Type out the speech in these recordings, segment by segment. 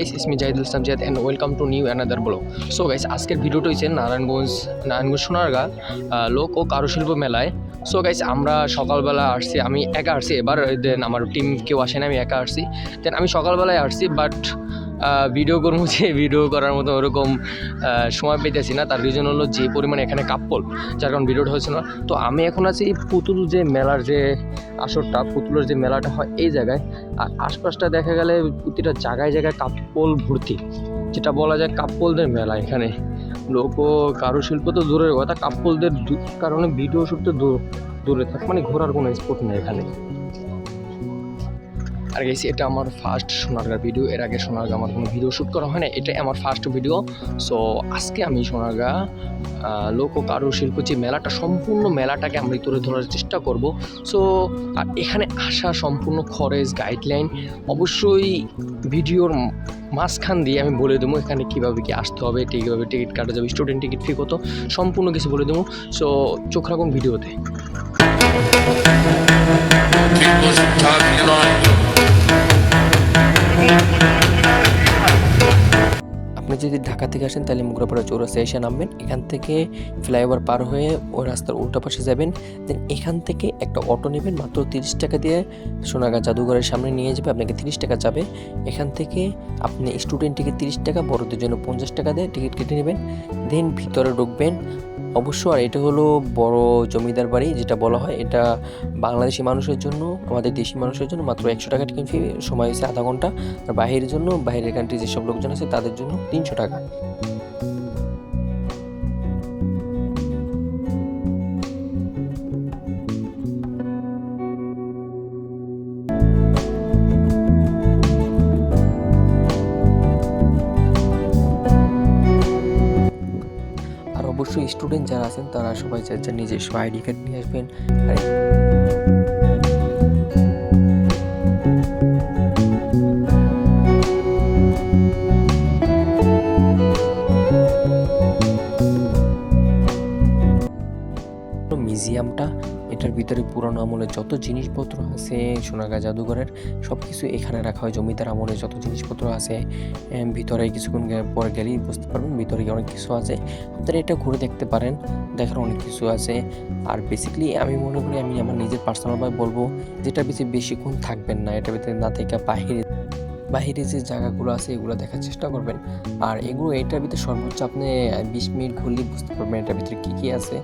guys is me Jahidul Islam Ziad and welcome to new another blog so guys আজকের ভিডিওটা হচ্ছে নারায়ণগঞ্জ নারায়ণগঞ্জ সোনারগা লোক ও কারুশিল্প মেলায়। সো গাইস আমরা সকালবেলা আসছি, আমি একা আসছি, এবার দেন আমার টিম কেউ আসে না আমি একা আসছি। দেন আমি সকালবেলায় আসছি বাট ভিডিও করব যে ভিডিও করার মতো ওরকম সময় পেতেছি না। তার রিজন হলো যে পরিমাণে এখানে কাপ্পল যার কারণ ভিডিওটা হয়েছে না। তো আমি এখন আছি এই পুতুল যে মেলার যে আসরটা, পুতুলের যে মেলাটা হয় এই জায়গায়। আর আশপাশটা দেখা গেলে প্রতিটা জায়গায় জায়গায় কাপ্পল ভর্তি। যেটা বলা যায় কাপ্পলদের মেলা এখানে। লোক কারুশিল্প তো দূরের কথা কাপ্পলদের দূ- কারণে ভিডিও শুট তো দূর- দূরে থাক মানে ঘোরার কোনো স্পট নেই এখানে। আর গেছি এটা আমার ফার্স্ট সোনারগাঁ ভিডিও এর আগে সোনারগাঁ আমার কোনো ভিডিও শ্যুট করা হয় না এটাই আমার ফার্স্ট ভিডিও সো আজকে আমি সোনারগাঁ লোক ও কারুশিল্প যে মেলাটা, সম্পূর্ণ মেলাটাকে আমি তুলে ধরার চেষ্টা করব। সো আর এখানে আসা সম্পূর্ণ খরচ গাইডলাইন অবশ্যই ভিডিওর মাঝখান দিয়ে আমি বলে দেবো এখানে কীভাবে কি আসতে হবে কীভাবে টিকিট কাটা যাবে স্টুডেন্ট টিকিট ফি কত, সম্পূর্ণ কিছু বলে দেবো। সো চোখ রাখুন ভিডিওতে থেকে আসেন, তাহলে মুগরাপাড়া চৌরাস্তায় এসে নামবেন। এখান থেকে ফ্লাইওভার পার হয়ে ওই রাস্তার উল্টা পাশে যাবেন। দেন এখান থেকে একটা অটো নেবেন, মাত্র তিরিশ টাকা দিয়ে সোনাগা জাদুঘরের সামনে নিয়ে যাবে, আপনাকে তিরিশ টাকা যাবে। এখান থেকে আপনি স্টুডেন্ট টিকিট তিরিশ টাকা, বড়দের জন্য পঞ্চাশ টাকা দিয়ে টিকিট কেটে নেবেন। দেন ভিতরে ঢুকবেন অবশ্য আর এটা হলো বড় জমিদার বাড়ি যেটা বলা হয়, এটা বাংলাদেশি মানুষের জন্য, আমাদের দেশি মানুষের জন্য মাত্র একশো টাকা টিকিট ফি সময় হয়েছে আধা ঘণ্টা। আর বাহিরের জন্য, বাইরের কান্ট্রি যেসব লোকজন আছে তাদের জন্য তিনশো টাকা। স্টুডেন্ট যারা আছেন তারা সবাই যার যার নিজস্ব আইডি কার্ড নিয়ে আসবেন। আর পুরানো আমলে যত জিনিসপত্র আছে, সোনাগা জাদুঘরের সব কিছু এখানে রাখা হয়। জমিদার আমলে যত জিনিসপত্র আছে ভিতরে কিছুক্ষণ পর গেলেই বুঝতে পারবেন ভিতরে অনেক কিছু আছে। আপনারা এটা ঘুরে দেখতে পারেন দেখার অনেক কিছু আছে। আর বেসিকলি আমি মনে করি আমি আমার নিজের পার্সোনালভাবে বলব, যেটা বেশি বেশিক্ষণ থাকবেন না এটা ভিতরে না থেকে বাহিরে বাহিরে যে জায়গাগুলো আছে, এগুলো দেখার চেষ্টা করবেন। আর এগুলো এটার ভিতরে সর্বোচ্চ আপনি বিশ মিনিট ঘুরলেই বুঝতে পারবেন এটার ভিতরে কী কী আছে।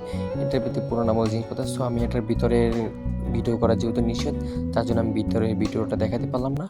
এটার ভিতরে পুরোনো আমল জিনিসপত্র সো আমি এটার ভিতরের ভিডিও করা যেহেতু নিষেধ, তার জন্য আমি ভিতরে ভিডিওটা দেখাতে পারলাম না।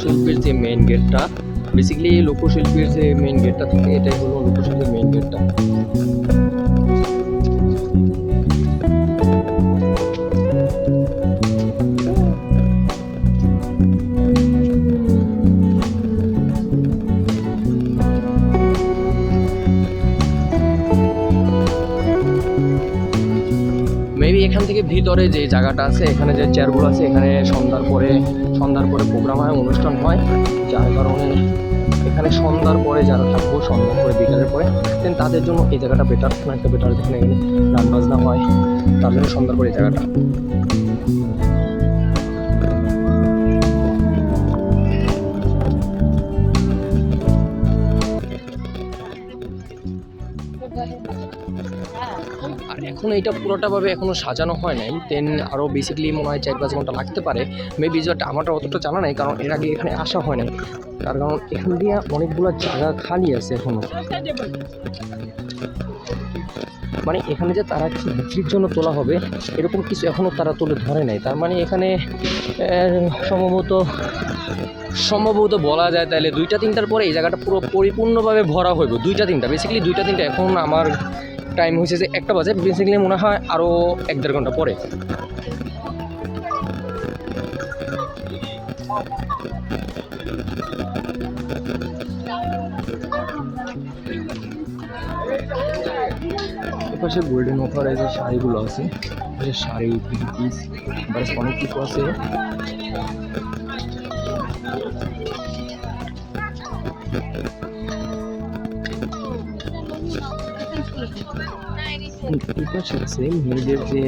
লোকশিল্পের যে মেইন গেটটা বেসিক্যালি এই লোকশিল্পের যে মেইন গেটটা থাকে, এটাই হলো লোকশিল্পের মেইন গেটটা এখান থেকে ভিতরে যে জায়গাটা আছে, এখানে যে চেয়ারগুলো আছে, এখানে সন্ধ্যার পরে সন্ধ্যার পরে প্রোগ্রাম হয়, অনুষ্ঠান হয়। যার কারণে এখানে সন্ধ্যার পরে যারা থাকব, সন্ধ্যার পরে, বিকালের পরে দেন তাদের জন্য এই জায়গাটা বেটার অনেকটা বেটার যেখানে এখানে গান বাজনা হয়, তার জন্য সন্ধ্যার পরে এই জায়গাটা। আর এখন এইটা পুরোটাভাবে এখনও সাজানো হয় নাই। দেন আরও বেসিক্যালি মনে হয় চার পাঁচ ঘণ্টা লাগতে পারে। মেবি যেটা আমারটা অতটা জানা নাই, কারণ এর আগে এখানে আসা হয় নাই। তার কারণ এখান দিয়ে অনেকগুলো জায়গা খালি আছে এখনও মানে এখানে যে তারা কিছু বিক্রির জন্য তোলা হবে, এরকম কিছু এখনও তারা তুলে ধরে নাই। তার মানে এখানে সম্ভবত সম্ভবত বলা যায় তাহলে দুইটা তিনটার পরে এই জায়গাটা পুরো পরিপূর্ণভাবে ভরা হইব। দুইটা তিনটা বেসিক্যালি দুইটা তিনটা। এখন আমার টাইম হয়েছে যে একটা বাজে বেসিক্যালি মনে হয় আরও এক দেড় ঘণ্টা পরে। এপাশে গোল্ডেন অফার যে শাড়িগুলো আছে শাড়ি, পিস, বাস অনেক কিছু আছে। যে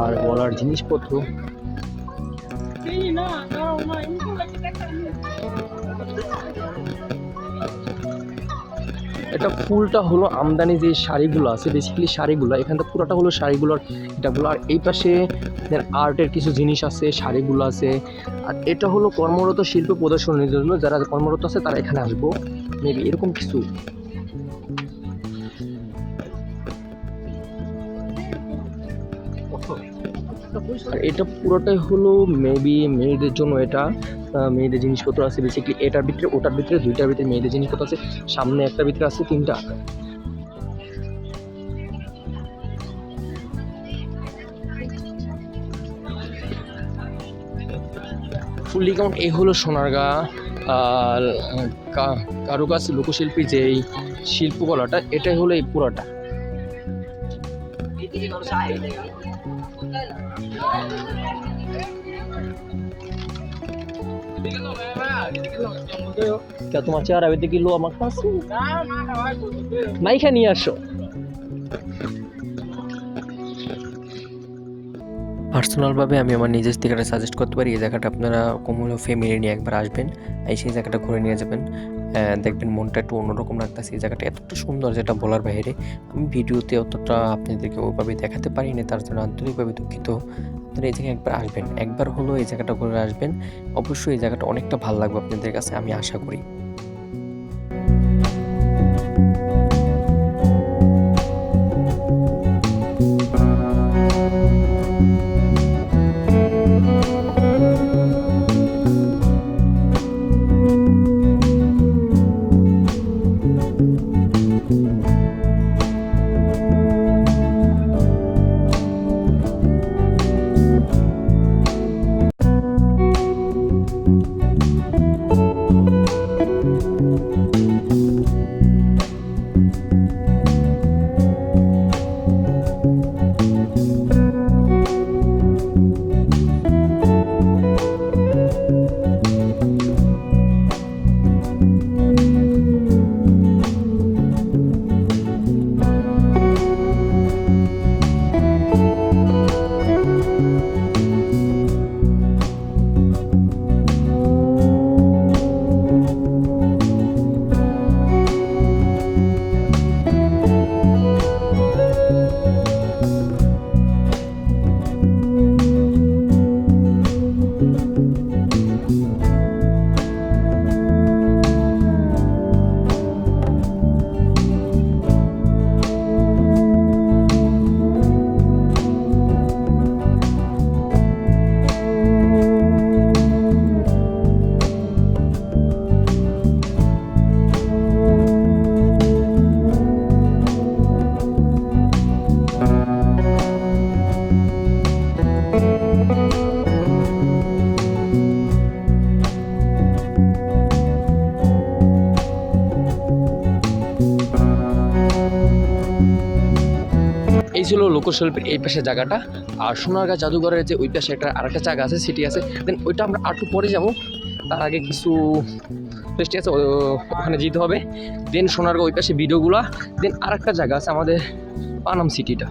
আর বলার জিনিসপত্র? এটা ফুলটা হলো আমদানি যে শাড়িগুলো আছে বেসিক্যালি শাড়িগুলো, এখানটা পুরোটা হলো শাড়িগুলোর এটাগুলো আর এই পাশে আর্টের কিছু জিনিস আছে, শাড়িগুলো আছে। আর এটা হলো কর্মরত শিল্প প্রদর্শনের জন্য যারা কর্মরত আছে তারা এখানে আসব। মেবি এরকম কিছু। আর এটা পুরোটাই হলো মেবি মেয়েদের জন্য এটা মেয়েদের জিনিসপত্র আছে বেসিক্যালি এটার ভিতরে ওটার ভিতরে দুইটার ভিতরে মেয়েদের জিনিসপত্র আছে সামনে একটা ভিতরে আছে তিনটা। ফুললি কাউন্ট এই হলো সোনারগা কারুকাজ লোকশিল্পী যে এই শিল্পকলাটা এটাই হলো এই পুরোটা। কে, তোমার চেহারা বেঁধে গেলো আমার কাছে মাইখা নিয়ে আসো। পার্সোনালভাবে আমি আমার নিজের জায়গাটা সাজেস্ট করতে পারি, এই জায়গাটা আপনারা কমলো ফ্যামিলি নিয়ে একবার আসবেন, এই সেই জায়গাটা ঘুরে নিয়ে যাবেন। দেখবেন মনটা একটু অন্যরকম লাগতেছে, এই জায়গাটা এতটা সুন্দর যেটা বলার বাইরে। আমি ভিডিওতে অতটা আপনাদেরকে ওইভাবে দেখাতে পারিনি, তার জন্য আন্তরিকভাবে দুঃখিত। আপনারা এই জায়গায় একবার আসবেন। একবার হলো এই জায়গাটা ঘুরে আসবেন। অবশ্যই এই জায়গাটা অনেকটা ভালো লাগবে আপনাদের কাছে, আমি আশা করি। লোকশিল্পের এই পাশে জায়গাটা। আর সোনারগাঁ জাদুঘরের যে ওই পাশে একটা আরেকটা জায়গা আছে সিটি আছে দেন ওইটা আমরা আটু পরে যাব। তার আগে কিছু ফেস্টি আছে ওখানে যেতে হবে। দেন সোনারগাঁ ওই পাশে ভিডিওগুলো দেন আরেকটা জায়গা আছে আমাদের পানাম সিটিটা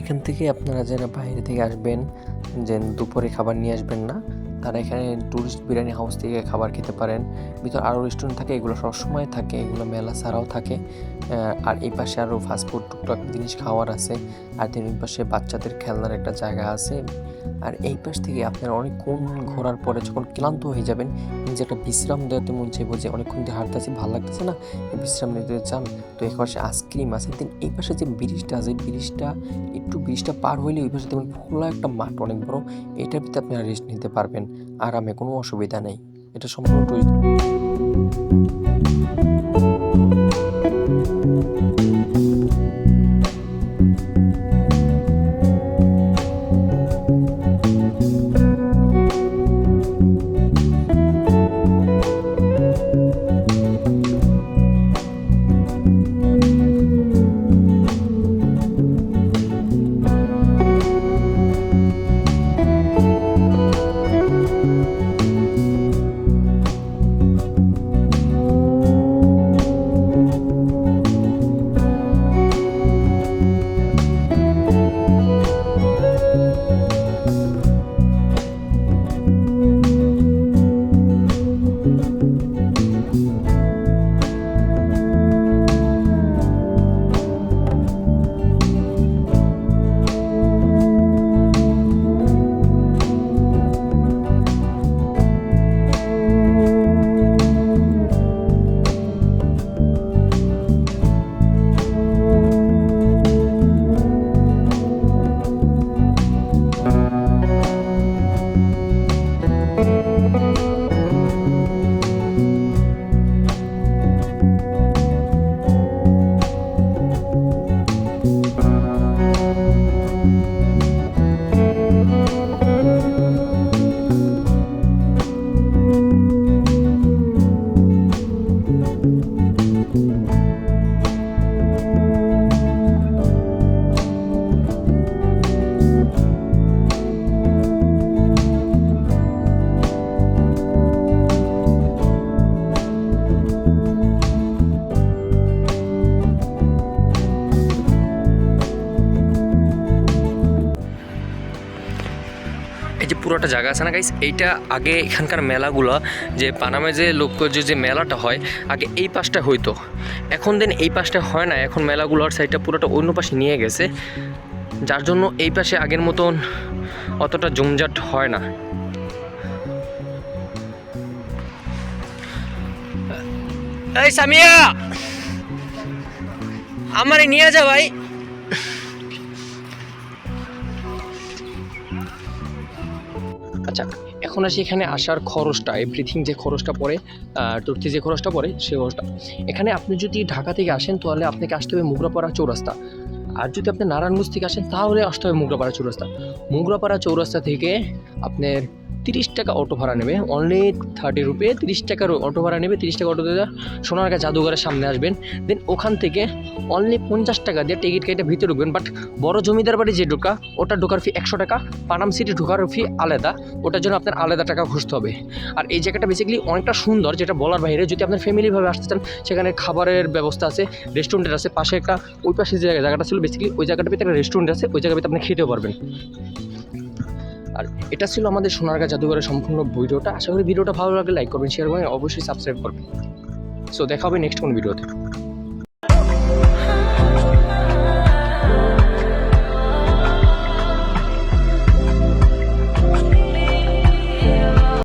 এখান থেকে আপনারা যারা বাইরে থেকে আসবেন যে দুপুরে খাবার নিয়ে আসবেন না। তারা এখানে ট্যুরিস্ট বিরিয়ানি হাউস থেকে খাবার খেতে পারেন। ভিতর আরও রেস্টুরেন্ট থাকে, এগুলো সবসময় থাকে, এগুলো মেলা ছাড়াও থাকে। আর এই পাশে আরও ফাস্টফুড টুকটাক জিনিস খাওয়ার আছে। আর তিন পাশে বাচ্চাদের খেলনার একটা জায়গা আছে। আর এই পাশ থেকে আপনারা অনেকক্ষণ ঘোরার পরে যখন ক্লান্ত হয়ে যাবেন নিজে একটা বিশ্রাম দেওয়াতে মন চাইব যে অনেকক্ষণ দিয়ে হাঁটতেছি, ভালো লাগতেছে না বিশ্রাম নিতে চান, তো এই পাশে আইসক্রিম আছে। দেন এই পাশে যে ব্রিজটা আছে, ব্রিজটা, একটু ব্রিজটা পার হইলে ওই পাশে দেখবেন খোলা একটা মাঠ অনেক বড়। এটার ভিতরে আপনারা রেস্ট নিতে পারবেন। আরামে কোনো অসুবিধা নেই। এটা সম্পূর্ণ পুরোটা জায়গা আছে না গাইস এইটা আগে এখানকার মেলাগুলো, যে পানামে যে লোকজ যে মেলাটা হয়, আগে এই পাশটা হইতো। এখন দিন এই পাশটা হয় না এখন মেলাগুলোর সাইডটা পুরোটা অন্য পাশে নিয়ে গেছে। যার জন্য এই পাশে আগের মতন অতটা জমজাট হয় না। এই সামিয়া! আমারে নিয়ে যা ভাই। আচ্ছা এখন আসি এখানে আসার খরচটা এভরিথিং যে খরচটা পড়ে টুর্তি যে খরচটা পড়ে, সে খরচটা। এখানে আপনি যদি ঢাকা থেকে আসেন, তাহলে আপনাকে আসতে হবে মুগরাপাড়া চৌরাস্তা। আর যদি আপনি নারায়ণগঞ্জ থেকে আসেন, তাহলে আসতে হবে মুগরাপাড়া চৌরাস্তা। মুগরাপাড়া চৌরাস্তা থেকে আপনার তিরিশ টাকা অটো ভাড়া নেবে। অনলি থার্টি রুপি তিরিশ টাকার অটো ভাড়া নেবে, তিরিশ টাকা অটো দিয়ে সোনারগাঁ জাদুঘরের সামনে আসবেন। দেন ওখান থেকে অনলি পঞ্চাশ টাকা দিয়ে টিকিট কেটে ভিতরে ঢুকবেন। বাট বড় জমিদার বাড়ি যে ঢোকা, ওটা ঢোকার ফি একশো টাকা। পানাম সিটি ঢোকার ফি আলাদা। ওটার জন্য আপনার আলাদা টাকা খুঁজতে হবে। আর এই জায়গাটা বেসিক্যালি অনেকটা সুন্দর, যেটা বলার বাইরে, যদি আপনার ফ্যামিলিভাবে আসতে চান, সেখানে খাবারের ব্যবস্থা আছে রেস্টুরেন্টের আছে, পাশে একটা ওই পাশে যে জায়গাটা ছিল বেসিক্যালি ওই জায়গাটার ভিতরে একটা রেস্টুরেন্ট আছে, ওই জায়গাতে আপনি খেতেও পারবেন। আর এটা ছিল আমাদের সোনারগাঁ জাদুঘরের সম্পূর্ণ ভিডিওটা। আশা করি ভিডিওটা ভালো লাগলে লাইক করবেন শেয়ার করবেন অবশ্যই সাবস্ক্রাইব করবেন। সো দেখা হবে নেক্সট কোন ভিডিওতে